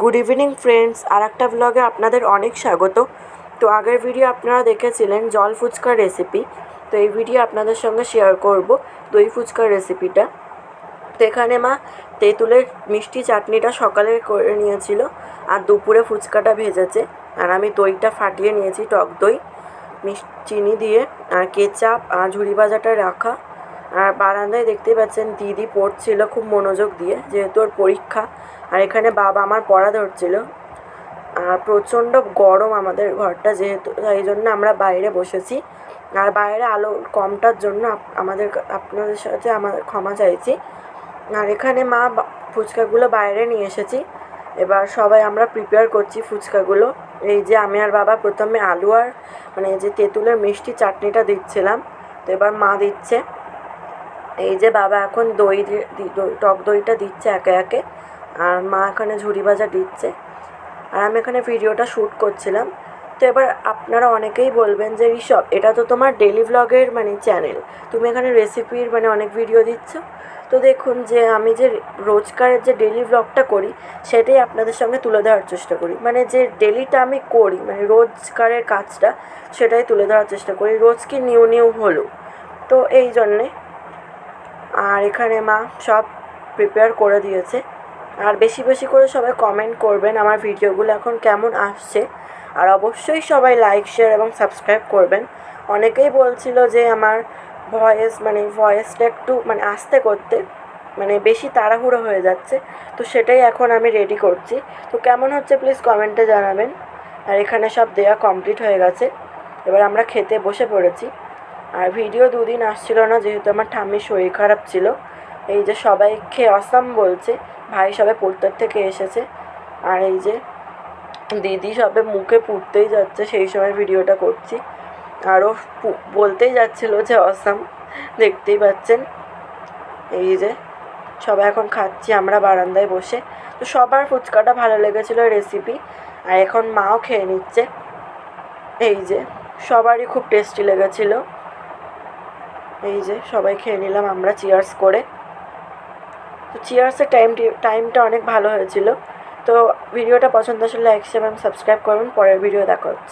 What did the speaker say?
Good evening friends আর একটা ব্লগে আপনাদের অনেক স্বাগত। তো আগের ভিডিও আপনারা দেখেছিলেন জল ফুচকার রেসিপি তো এই ভিডিও আপনাদের সঙ্গে শেয়ার করব দই ফুচকার রেসিপিটা তো এখানে মা তেঁতুলের মিষ্টি চাটনিটা সকালে করে নিয়েছিল আর দুপুরে ফুচকাটা ভেজেছে। আর আমি দইটা ফাটিয়ে নিয়েছি, টক দই, মিষ্টি, চিনি দিয়ে, আর কেচাপ আর ঝুড়ি ভাজাটা রাখা। আর বারান্দায় দেখতেই পাচ্ছেন দিদি পড়ছিল খুব মনোযোগ দিয়ে, যেহেতু ওর পরীক্ষা। আর এখানে বাবা আমার পড়া ধরছিল। আর প্রচণ্ড গরম আমাদের ঘরটা যেহেতু, তাই জন্য আমরা বাইরে বসেছি। আর বাইরে আলো কমটার জন্য আমাদের আপনাদের সাথে আমার ক্ষমা চাইছি। আর এখানে মা ফুচকাগুলো বাইরে নিয়ে এসেছি। এবার সবাই আমরা প্রিপেয়ার করছি ফুচকাগুলো। এই যে আমি আর বাবা প্রথমে আলু আর মানে যে তেঁতুলের মিষ্টি চাটনিটা দিচ্ছিলাম। তো এবার মা দিচ্ছে। এই যে বাবা এখন দই টক দইটা দিচ্ছে একে একে, আর মা এখানে ঝুড়ি ভাজা দিচ্ছে। আর আমি এখানে ভিডিওটা শ্যুট করছিলাম। তো এবার আপনারা অনেকেই বলবেন যে, ঋষভ, এটা তো তোমার ডেলি ভ্লগের মানে চ্যানেল তুমি এখানে রেসিপির মানে অনেক ভিডিও দিচ্ছ। তো দেখুন যে, আমি যে রোজকারের যে ডেলি ভ্লগটা করি, সেটাই আপনাদের সঙ্গে তুলে ধরার চেষ্টা করি। মানে যে ডেলিটা আমি করি মানে রোজকারের কাজটা, সেটাই তুলে ধরার চেষ্টা করি। রোজ কি নিউ নিউ হলো? তো এই জন্যে আর এখানে মা সব প্রিপেয়ার করে দিয়েছে। আর বেশি বেশি করে সবাই কমেন্ট করবেন আমার ভিডিওগুলো এখন কেমন আসছে। আর অবশ্যই সবাই লাইক শেয়ার এবং সাবস্ক্রাইব করবেন। অনেকেই বলছিল যে আমার ভয়েস মানে ভয়েসটা একটু মানে আস্তে করতে মানে বেশি তাড়াহুড়ো হয়ে যাচ্ছে। তো সেটাই এখন আমি রেডি করছি। তো কেমন হচ্ছে প্লিজ কমেন্টে জানাবেন। আর এখানে সব দেওয়া কমপ্লিট হয়ে গেছে। এবার আমরা খেতে বসে পড়েছি। আর ভিডিও দুদিন আসছিল না, যেহেতু আমার ঠাম্মির শরীর খারাপ ছিল। এই যে সবাই খেয়ে অসাম বলছে, ভাই সবে পড়তার থেকে এসেছে। আর এই যে দিদি সবে মুখে পুড়তেই যাচ্ছে, সেই সময় ভিডিওটা করছি। আরও বলতেই যাচ্ছিল যে অসাম, দেখতেই পাচ্ছেন। এই যে সবাই এখন খাচ্ছি, আমরা বারান্দায় বসে। তো সবার ফুচকাটা ভালো লেগেছিলো রেসিপি আর এখন মাও খেয়ে নিচ্ছে। এই যে সবারই খুব টেস্টি লেগেছিলো। এই যে সবাই খেয়ে নিলাম আমরা চিয়ার্স করে। তো চিয়ার্সের টাইমটি টাইমটা অনেক ভালো হয়েছিল। তো ভিডিওটা পছন্দ আসলে লাইক এবং সাবস্ক্রাইব করুন। পরের ভিডিও দেখা হচ্ছে।